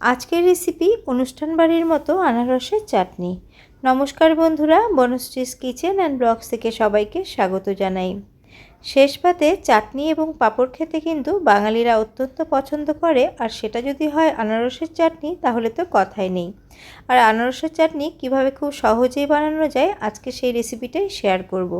আজকের রেসিপি অনুষ্ঠান বাড়ির মতো আনারসের চাটনি। নমস্কার বন্ধুরা, বনশ্রীস কিচেন অ্যান্ড ব্লগস থেকে সবাইকে স্বাগত জানাই। শেষ পাতে চাটনি এবং পাঁপড় খেতে কিন্তু বাঙালিরা অত্যন্ত পছন্দ করে, আর সেটা যদি হয় আনারসের চাটনি, তাহলে তো কথাই নেই। আর আনারসের চাটনি কীভাবে খুব সহজেই বানানো যায়, আজকে সেই রেসিপিটাই শেয়ার করব।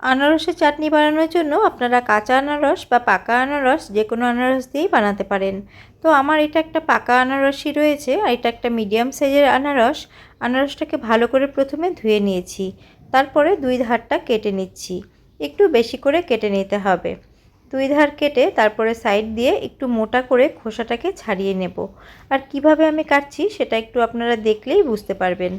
আনারসের চাটনি বানানোর জন্য আপনারা কাঁচা আনারস বা পাকা আনারস যে কোনো আনারস দিয়েই বানাতে পারেন। তো আমার এটা একটা পাকা আনারসই রয়েছে আর এটা একটা মিডিয়াম সাইজের আনারস। আনারসটাকে ভালো করে প্রথমে ধুয়ে নিয়েছি, তারপরে দুই ধারটা কেটে নিচ্ছি। একটু বেশি করে কেটে নিতে হবে। দুই ধার কেটে তারপরে সাইড দিয়ে একটু মোটা করে খোসাটাকে ছাড়িয়ে নেব। আর কীভাবে আমি কাটছি সেটা একটু আপনারা দেখলেই বুঝতে পারবেন।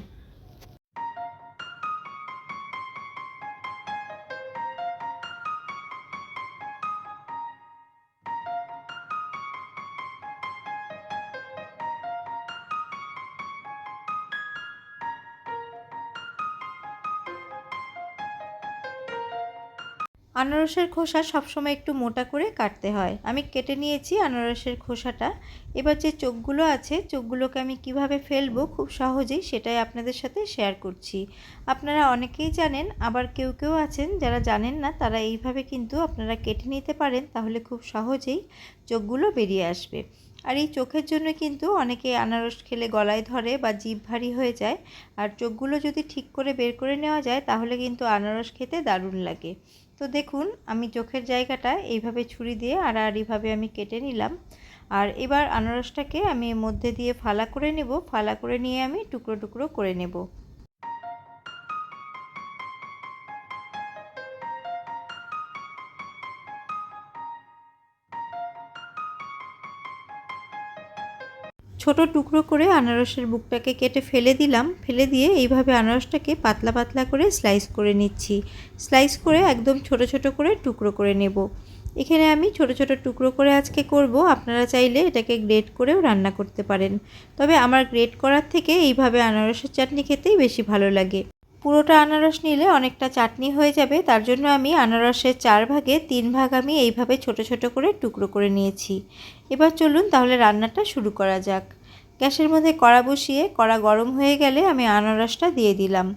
আনারসের খোসা সবসময় একটু মোটা করে কাটতে হয়। আমি কেটে নিয়েছি আনারসের খোসাটা। এবার যে চোখগুলো আছে, চোখগুলোকে আমি কীভাবে ফেলব খুব সহজেই সেটাই আপনাদের সাথে শেয়ার করছি। আপনারা অনেকেই জানেন, আবার কেউ কেউ আছেন যারা জানেন না, তারা এইভাবে কিন্তু আপনারা কেটে নিতে পারেন, তাহলে খুব সহজেই চোখগুলো বেরিয়ে আসবে। আর এই চোখের জন্য কিন্তু অনেকে আনারস খেলে গলায় ধরে বা জিভ ভারী হয়ে যায়। আর চোখগুলো যদি ঠিক করে বের করে নেওয়া যায়, তাহলে কিন্তু আনারস খেতে দারুণ লাগে। তো দেখুন, আমি চোখের জায়গাটা এইভাবে ছুরি দিয়ে আড়াআড়িভাবে আমি কেটে নিলাম। আর এবার আনারসটাকে আমি মধ্যে দিয়ে ফালা করে নেব। ফালা করে নিয়ে আমি টুকরো টুকরো করে নেব। ছোট টুকরো করে আনারসের বুকটাকে কেটে ফেলে দিলাম। ফেলে দিয়ে এইভাবে আনারসটাকে পাতলা পাতলা করে স্লাইস করে নিচ্ছি। স্লাইস করে একদম ছোট ছোট করে টুকরো করে নেব। এখানে আমি ছোট ছোট টুকরো করে আজকে করব। আপনারা চাইলে এটাকে গ্রেট করেও রান্না করতে পারেন। তবে আমার গ্রেট করার থেকে এইভাবে আনারসের চাটনি খেতেই বেশি ভালো লাগে। পুরোটা আনারস নিলে অনেকটা চাটনি হয়ে যাবে। তার জন্য আমি আনারসের চার ভাগে তিন ভাগ আমি এইভাবে ছোট ছোট করে টুকরো করে নিয়েছি। এবার চলুন তাহলে রান্নাটা শুরু করা যাক। গ্যাসের মধ্যে কড়া বসিয়ে কড়া গরম হয়ে গেলে আমি আনারসটা দিয়ে দিলাম।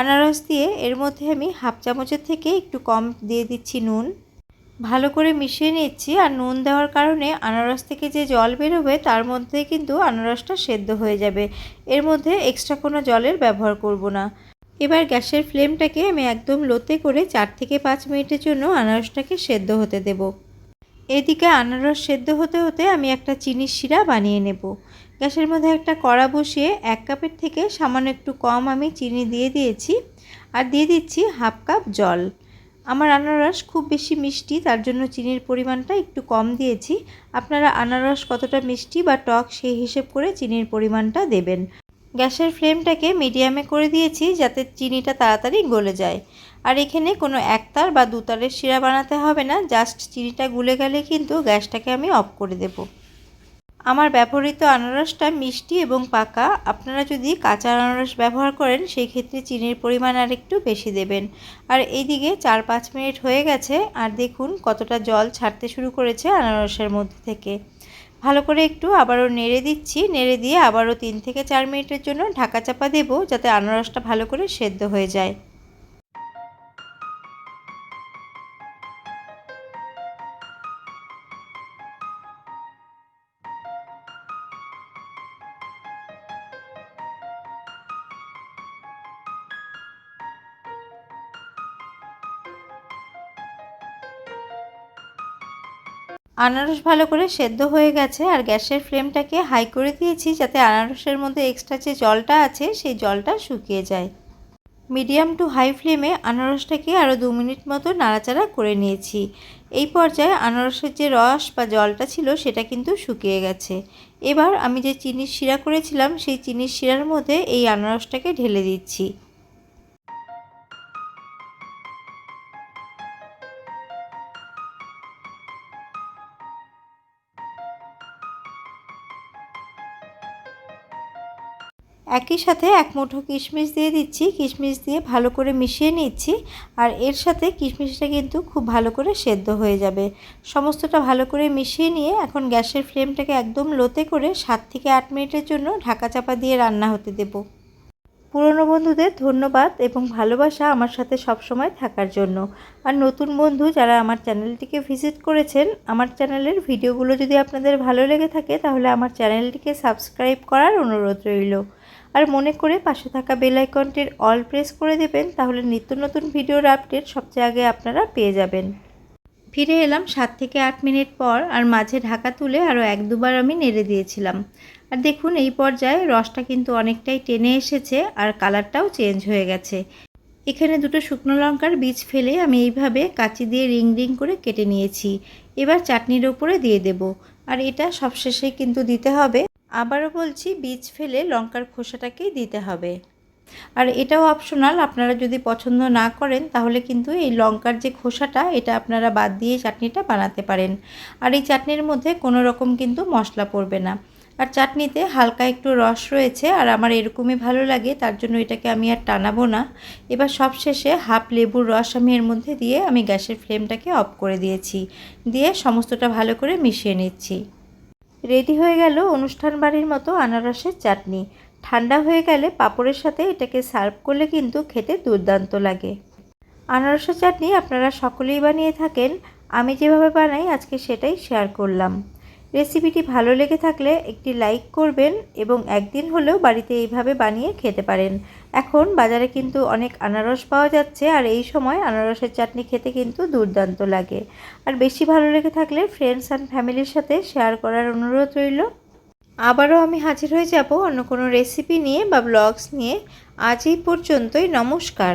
আনারস দিয়ে এর মধ্যে আমি হাফ চামচের থেকে একটু কম দিয়ে দিচ্ছি নুন। ভালো করে মিশিয়ে নিচ্ছি আর নুন দেওয়ার কারণে আনারস থেকে যে জল বেরোবে তার মধ্যে কিন্তু আনারসটা সেদ্ধ হয়ে যাবে। এর মধ্যে এক্সট্রা কোনো জলের ব্যবহার করব না। এবার গ্যাসের ফ্লেমটাকে আমি একদম লোতে করে চার থেকে পাঁচ মিনিটের জন্য আনারসটাকে সেদ্ধ হতে দেব। এদিকে আনারস সেদ্ধ হতে হতে আমি একটা চিনির শিরা বানিয়ে নেব। গ্যাসের মধ্যে একটা কড়া বসিয়ে এক কাপের থেকে সামান্য একটু কম আমি চিনি দিয়ে দিয়েছি আর দিয়ে দিচ্ছি হাফ কাপ জল। আমার আনারস খুব বেশি মিষ্টি, তার জন্য চিনির পরিমাণটা একটু কম দিয়েছি। আপনারা আনারস কতটা মিষ্টি বা টক সেই হিসেব করে চিনির পরিমাণটা দেবেন। গ্যাসের ফ্লেমটাকে মিডিয়ামে করে দিয়েছি যাতে চিনিটা তাড়াতাড়ি গলে যায়। আর এখানে কোনো একতার বা দুতারের শিরা বানাতে হবে না জাস্ট চিনিটা গুলে গেলে কিন্তু গ্যাসটাকে আমি অফ করে দেবো। আমার ব্যবহৃত আনারসটা মিষ্টি এবং পাকা, আপনারা যদি কাঁচা আনারস ব্যবহার করেন সেই ক্ষেত্রে চিনির পরিমাণ আর একটু বেশি দেবেন। আর এইদিকে চার পাঁচ মিনিট হয়ে গেছে, আর দেখুন কতটা জল ছাড়তে শুরু করেছে আনারসের মধ্যে থেকে। ভালো করে একটু আবারও নেড়ে দিচ্ছি, নেড়ে দিয়ে আবারও তিন থেকে চার মিনিটের জন্য ঢাকা চাপা দেবো, যাতে আনারসটা ভালো করে সেদ্ধ হয়ে যায়। আনারস ভালো করে সেদ্ধ হয়ে গেছে আর গ্যাসের ফ্লেমটাকে হাই করে দিয়েছি যাতে আনারসের মধ্যে এক্সট্রা যে জলটা আছে সেই জলটা শুকিয়ে যায়। মিডিয়াম টু হাই ফ্লেমে আনারসটাকে আরও দু মিনিট মতো নাড়াচাড়া করে নিয়েছি। এই পর্যায়ে আনারসের যে রস বা জলটা ছিল সেটা কিন্তু শুকিয়ে গেছে। এবার আমি যে চিনির শিরা করেছিলাম সেই চিনির শিরার মধ্যে এই আনারসটাকে ঢেলে দিচ্ছি। একই সাথে এক মুঠো কিশমিশ দিয়ে দিচ্ছি। কিশমিশ দিয়ে ভালো করে মিশিয়ে নিচ্ছি আর এর সাথে কিশমিশটা কিন্তু খুব ভালো করে সেদ্ধ হয়ে যাবে। সমস্তটা ভালো করে মিশিয়ে নিয়ে এখন গ্যাসের ফ্লেমটাকে একদম লোতে করে সাত থেকে আট মিনিটের জন্য ঢাকা চাপা দিয়ে রান্না হতে দেব। পুরনো বন্ধুদের ধন্যবাদ এবং ভালোবাসা আমার সাথে সবসময় থাকার জন্য। আর নতুন বন্ধু যারা আমার চ্যানেলটিকে ভিজিট করেছেন, আমার চ্যানেলের ভিডিওগুলো যদি আপনাদের ভালো লেগে থাকে, তাহলে আমার চ্যানেলটিকে সাবস্ক্রাইব করার অনুরোধ রইল। আর মনে করে পাশে থাকা বেল আইকনটির অল প্রেস করে দেবেন, তাহলে নিত্য নতুন ভিডিওর আপডেট সবচেয়ে আগে আপনারা পেয়ে যাবেন। ফিরে এলাম সাত থেকে আট মিনিট পর আর মাঝে ঢাকা তুলে আরও এক দুবার আমি নেড়ে দিয়েছিলাম। আর দেখুন, এই পর্যায়ে রসটা কিন্তু অনেকটাই টেনে এসেছে আর কালারটাও চেঞ্জ হয়ে গেছে। এখানে দুটো শুকনো লঙ্কার বীজ ফেলে আমি এইভাবে কাঁচি দিয়ে রিং রিং করে কেটে নিয়েছি। এবার চাটনির ওপরে দিয়ে দেব। আর এটা সবশেষে কিন্তু দিতে হবে। আবারও বলছি, বীজ ফেলে লঙ্কার খোসাটাকেই দিতে হবে। আর এটাও অপশনাল আপনারা যদি পছন্দ না করেন, তাহলে কিন্তু এই লঙ্কার যে খোসাটা, এটা আপনারা বাদ দিয়ে চাটনিটা বানাতে পারেন। আর এই চাটনির মধ্যে কোনো রকম কিন্তু মশলা পড়বে না। আর চাটনিতে হালকা একটু রস রয়েছে, আর আমার এরকমই ভালো লাগে, তার জন্য এটাকে আমি আর টানাবো না। এবার সব শেষে হাফ লেবুর রস আমি এর মধ্যে দিয়ে আমি গ্যাসের ফ্লেমটাকে অফ করে দিয়েছি। দিয়ে সমস্তটা ভালো করে মিশিয়ে নিচ্ছি। রেডি হয়ে গেল অনুষ্ঠান বাড়ির মতো আনারসের চাটনি। ঠান্ডা হয়ে গেলে পাঁপড়ের সাথে এটাকে সার্ভ করলে কিন্তু খেতে দুর্দান্ত লাগে। আনারসের চাটনি আপনারা সকলেই বানিয়ে থাকেন। আমি যেভাবে বানাই, আজকে সেটাই শেয়ার করলাম। রেসিপিটি ভালো লেগে থাকলে একটি লাইক করবেন এবং একদিন হলেও বাড়িতে এইভাবে বানিয়ে খেতে পারেন। এখন বাজারে কিন্তু অনেক আনারস পাওয়া যাচ্ছে আর এই সময় আনারসের চাটনি খেতে কিন্তু দুর্দান্ত লাগে। আর বেশি ভালো লেগে থাকলে ফ্রেন্ডস অ্যান্ড ফ্যামিলির সাথে শেয়ার করার অনুরোধ রইল। আবারও আমি হাজির হয়ে যাব অন্য কোনো রেসিপি নিয়ে বা ব্লগস নিয়ে। আজ এই পর্যন্তই, নমস্কার।